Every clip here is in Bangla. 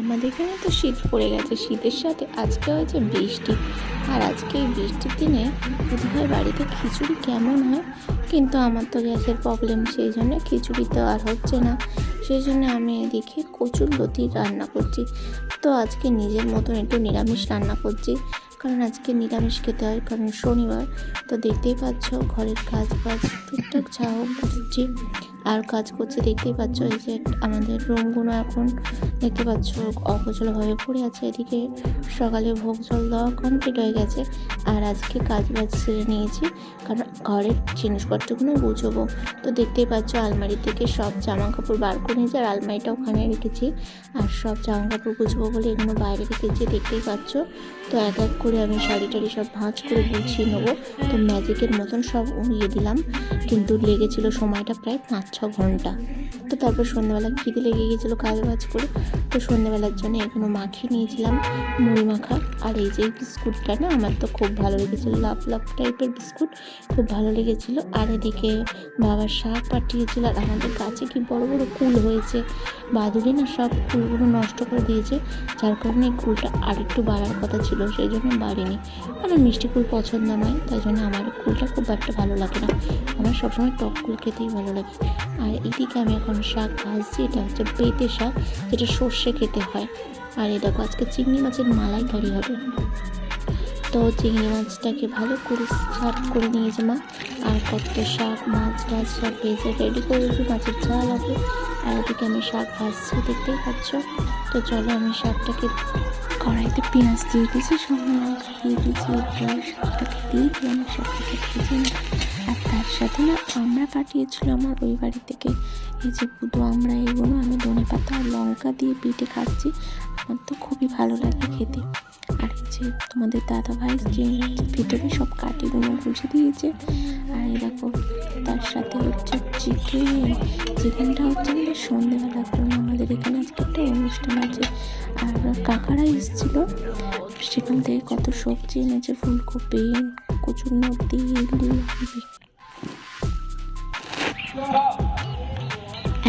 আমাদের এখানে তো শীত পড়ে গেছে। শীতের সাথে আজকে হয়েছে বৃষ্টি। আর আজকে এই বৃষ্টির দিনে যদি হয় বাড়িতে খিচুড়ি কেমন হয়? কিন্তু আমার তো গ্যাসের প্রবলেম সেই জন্য খিচুড়ি তো আর হচ্ছে না। সেই জন্য আমি এদিকে কচুর লতি রান্না করছি। তো আজকে নিজের মতন একটু নিরামিষ রান্না করছি। কারণ আজকে নিরামিষ খেতে হয়, কারণ শনিবার। তো দেখতেই পাচ্ছ, ঘরের কাজ বাজ, টুকটাক ছাও করছি। আর কাজ করছে, দেখতেই পাচ্ছ এই যে আমাদের রুমগুলো এখন দেখতে পাচ্ছ অগোছলভাবে পড়ে আছে। এদিকে সকালে ভোগ জল দেওয়া কমপ্লিট হয়ে গেছে। আর আজকে কাজ বাজ সেরে নিয়েছি, কারণ ঘরের জিনিসপত্রগুলো গুছবো। তো দেখতেই পাচ্ছ আলমারি থেকে সব জামা কাপড় বার করে নিয়েছি, আর আলমারিটা ওখানে রেখেছি। আর সব জামা কাপড় গুছবো বলে এগুলো বাইরে রেখেছি, দেখতেই পাচ্ছ। তো এক এক করে আমি শাড়ি টাড়ি সব ভাঁজ করে গুছিয়ে নেব। তো ম্যাজিকের মতন সব উড়িয়ে দিলাম। কিন্তু লেগেছিল সময়টা প্রায় পাঁচ ঘন্টা তো তারপর সন্ধ্যাবেলা খিদে লেগে গিয়েছিল কাজ বাজ করে, তো সন্ধ্যাবেলার জন্য এগুলো মাখিয়ে নিয়েছিলাম মুড়ি মাখা। আর এই যে বিস্কুটটা না, আমার তো খুব ভালো লেগেছিলো লাভ লাভ টাইপের বিস্কুট, খুব ভালো লেগেছিলো। আর এদিকে বাবার শাক পাঠিয়েছিল, আর আমাদের গাছে কি বড় বড় কুল হয়েছে, বাদুড়ি না সব কুলগুলো নষ্ট করে দিয়েছে, যার কারণে এই কুলটা আরেকটু বাড়ার কথা ছিল, সেই জন্য বাড়িনি। আমার মিষ্টি কুল পছন্দ নয়, তাই জন্য আমার কুলটা খুব একটা ভালো লাগে না। আমার সবসময় টক কুল খেতেই ভালো লাগে। আর এদিকে আমি এখন শাক ভাজছি এটা হচ্ছে পেঁপে শাক, যেটা সর্ষে খেতে হয়। আর এটা আজকে চিংড়ি মাছের মালাই কারি হবে। তো চিংড়ি মাছটাকে ভালো করে সার্ভ করে নিয়েছে মা। আর কত শাক, মাছ টাছ সব ভেজে রেডি করেছি মাছের ঝাল হবে। আর এদিকে আমি শাক ভাজছি, দেখতেই পাচ্ছ? তো চলো আমি শাকটাকে কড়াইতে পেঁয়াজ দিয়ে দিয়েছি শুকনো লঙ্কা দিয়ে দিয়েছি শাকটাকে দিয়ে দিয়ে আমি শাকটাকে ভেজে নিই। আর তার সাথে না আমরা পাঠিয়েছিল আমার ওই বাড়ি থেকে। এই যে পুদো, আমরা এগুলো আমি ধনে পাতা আর লঙ্কা দিয়ে বেটে খাচ্ছি। আমার তো খুবই ভালো লাগে খেতে। আর যে তোমাদের দাদা ভাই যে ভিতরে সব কাটিগুলো গুছে দিয়েছে। আর এরকম তার সাথে হচ্ছে চিকেন চিকেনটা হচ্ছে আমাদের সন্ধ্যেবেলা কারণ আমাদের এখানে আজকে একটা অনুষ্ঠান আছে। আর কাকারা এসেছিল। সেখান থেকে কত সবজি এনেছে, ফুলকপি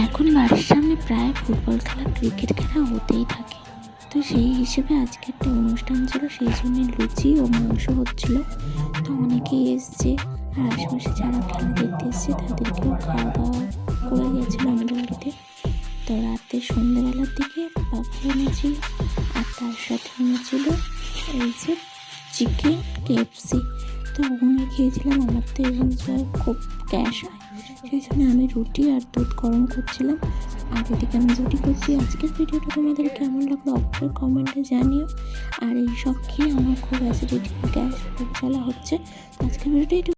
এখন বাড়ির সামনে প্রায় ফুটবল খেলা, ক্রিকেট খেলা হতেই থাকে। তো সেই হিসেবে আজকে একটা অনুষ্ঠান ছিল, সেই জন্য লুচি ও মাংস হচ্ছিল। তো অনেকেই এসছে আর আশেপাশে যারা খেলা দেখতে এসছে, তাদেরকেও খাওয়া দাওয়া করে গেছিল আমাদের বাড়িতে। তো রাতে সন্ধ্যেবেলার দিকে বাবু এনেছিল আর তার সাথে এনেছিল এই যে চিকেন কেএফসি তো ওখানে খেয়েছিলাম, আমার তো এবং খুব গ্যাস হয়। সেই জন্য আমি রুটি আর দুধ গরম করছিলাম। আর এদিকে আমি রুটি করছি। আজকের ভিডিওটা তোমাদের কেমন লাগল অবশ্যই কমেন্টে জানিও। আর এই সব খেয়ে আমার খুব অ্যাসিডিটি গ্যাস জ্বালা হচ্ছে। আজকের ভিডিওটা